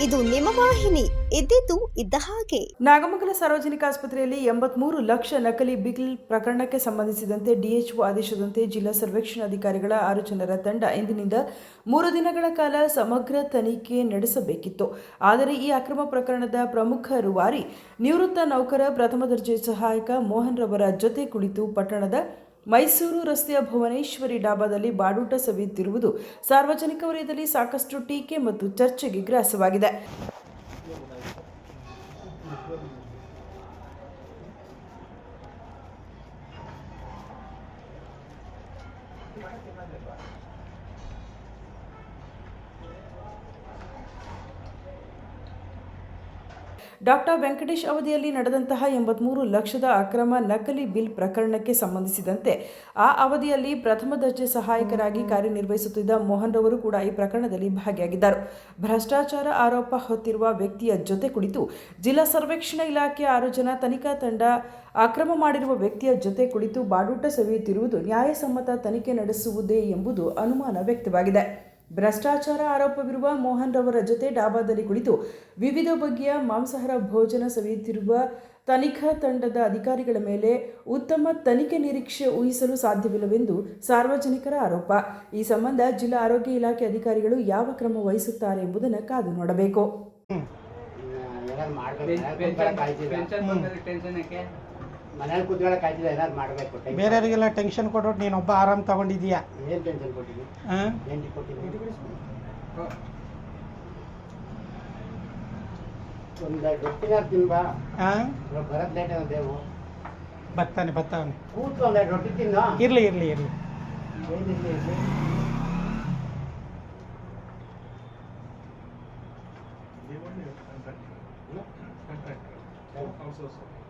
ಹಿಮವಾಹಿನಿ ಇದ್ದಿದ್ದು ಇದ್ದ ಹಾಗೆ. ನಾಗಮಂಗಲ ಸಾರ್ವಜನಿಕ ಆಸ್ಪತ್ರೆಯಲ್ಲಿ ಎಂಬತ್ಮೂರು ಲಕ್ಷ ನಕಲಿ ಬಿಗಿಲ್ ಪ್ರಕರಣಕ್ಕೆ ಸಂಬಂಧಿಸಿದಂತೆ ಡಿಎಚ್ಒ ಆದೇಶದಂತೆ ಜಿಲ್ಲಾ ಸರ್ವೇಕ್ಷಣಾಧಿಕಾರಿಗಳ ಆರು ಜನರ ತಂಡ ಇಂದಿನಿಂದ ಮೂರು ದಿನಗಳ ಕಾಲ ಸಮಗ್ರ ತನಿಖೆ ನಡೆಸಬೇಕಿತ್ತು. ಆದರೆ ಈ ಅಕ್ರಮ ಪ್ರಕರಣದ ಪ್ರಮುಖ ರುವಾರಿ ನಿವೃತ್ತ ನೌಕರ ಪ್ರಥಮ ದರ್ಜೆ ಸಹಾಯಕ ಮೋಹನ್ ರವರ ಜೊತೆ ಕುಳಿತು ಪಟ್ಟಣದ ಮೈಸೂರು ರಸ್ತೆಯ ಭುವನೇಶ್ವರಿ ಡಾಬಾದಲ್ಲಿ ಬಾಡೂಟ ಸವಿಯುತ್ತಿರುವುದು ಸಾರ್ವಜನಿಕ ವಲಯದಲ್ಲಿ ಸಾಕಷ್ಟು ಟೀಕೆ ಮತ್ತು ಚರ್ಚೆಗೆ ಗ್ರಾಸವಾಗಿದೆ. ಡಾಕ್ಟರ್ ವೆಂಕಟೇಶ್ ಅವಧಿಯಲ್ಲಿ ನಡೆದಂತಹ ಎಂಬತ್ಮೂರು ಲಕ್ಷದ ಅಕ್ರಮ ನಕಲಿ ಬಿಲ್ ಪ್ರಕರಣಕ್ಕೆ ಸಂಬಂಧಿಸಿದಂತೆ, ಆ ಅವಧಿಯಲ್ಲಿ ಪ್ರಥಮ ದರ್ಜೆ ಸಹಾಯಕರಾಗಿ ಕಾರ್ಯನಿರ್ವಹಿಸುತ್ತಿದ್ದ ಮೋಹನ್ ರವರು ಕೂಡ ಈ ಪ್ರಕರಣದಲ್ಲಿ ಭಾಗಿಯಾಗಿದ್ದರು. ಭ್ರಷ್ಟಾಚಾರ ಆರೋಪ ಹೊತ್ತಿರುವ ವ್ಯಕ್ತಿಯ ಜೊತೆ ಕುಳಿತು ಜಿಲ್ಲಾ ಸರ್ವೇಕ್ಷಣಾ ಇಲಾಖೆಯ ಆರು ಜನ ತನಿಖಾ ತಂಡ ಅಕ್ರಮ ಮಾಡಿರುವ ವ್ಯಕ್ತಿಯ ಜೊತೆ ಕುಳಿತು ಬಾಡೂಟ ಸವಿಯುತ್ತಿರುವುದು ನ್ಯಾಯಸಮ್ಮತ ತನಿಖೆ ನಡೆಸುವುದೇ ಎಂಬುದು ಅನುಮಾನ ವ್ಯಕ್ತವಾಗಿದೆ. ಭ್ರಷ್ಟಾಚಾರ ಆರೋಪವಿರುವ ಮೋಹನ್ ರವರ ಜೊತೆ ಡಾಬಾದಲ್ಲಿ ಕುಳಿತು ವಿವಿಧ ಬಗೆಯ ಮಾಂಸಾಹಾರ ಭೋಜನ ಸವಿಯುತ್ತಿರುವ ತನಿಖಾ ತಂಡದ ಅಧಿಕಾರಿಗಳ ಮೇಲೆ ಉತ್ತಮ ತನಿಖೆ ನಿರೀಕ್ಷೆ ಊಹಿಸಲು ಸಾಧ್ಯವಿಲ್ಲವೆಂದು ಸಾರ್ವಜನಿಕರ ಆರೋಪ. ಈ ಸಂಬಂಧ ಜಿಲ್ಲಾ ಆರೋಗ್ಯ ಇಲಾಖೆ ಅಧಿಕಾರಿಗಳು ಯಾವ ಕ್ರಮ ವಹಿಸುತ್ತಾರೆ ಎಂಬುದನ್ನು ಕಾದು ನೋಡಬೇಕು. ಮನೇಲಿ ಕೂತ್ಕೊಳ್ಳೋಕೆ ಆಯ್ತಿಲ್ಲ ಏನಾದ್ರು ಮಾಡಬೇಕು ಬೇರೆಯವರಿಗೆಲ್ಲ ಟೆನ್ಷನ್ ಕೊಟ್ಬಿಟ್ಟು ನೀನೊಬ್ಬ ಆರಾಮ್ ತಗೊಂಡಿದ್ಯಾ ಏನ್ ಟೆನ್ಷನ್ ಕೊಟ್ಟಿದ್ದೀನಿ ಹಾಂ ಏನ್ ಕೊಟ್ಟಿದ್ವಿ ಒಂದು ರೊಟ್ಟಿನ ತಿನ್ಬಾ. ಹಾಂ ಬರೋದ್ ಲೇಟ್ ದೇವು ಬರ್ತಾನೆ ಬರ್ತಾನೆ. ಕೂತು ಒಂದೆರಡು ರೊಟ್ಟಿ ತಿನ್ನು. ಇರ್ಲಿ ಇರ್ಲಿ ಇರ್ಲಿ. ಏನಿಲ್ಲ ಇಲ್ಲಿ ಇವರು ತಿಂತಾರೆ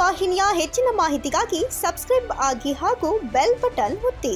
ವಾಹಿನಿಯ ಹೆಚ್ಚಿನ ಮಾಹಿತಿಗಾಗಿ ಸಬ್ಸ್ಕ್ರೈಬ್ ಆಗಿ ಹಾಗೂ ಬೆಲ್ ಬಟನ್ ಒತ್ತಿ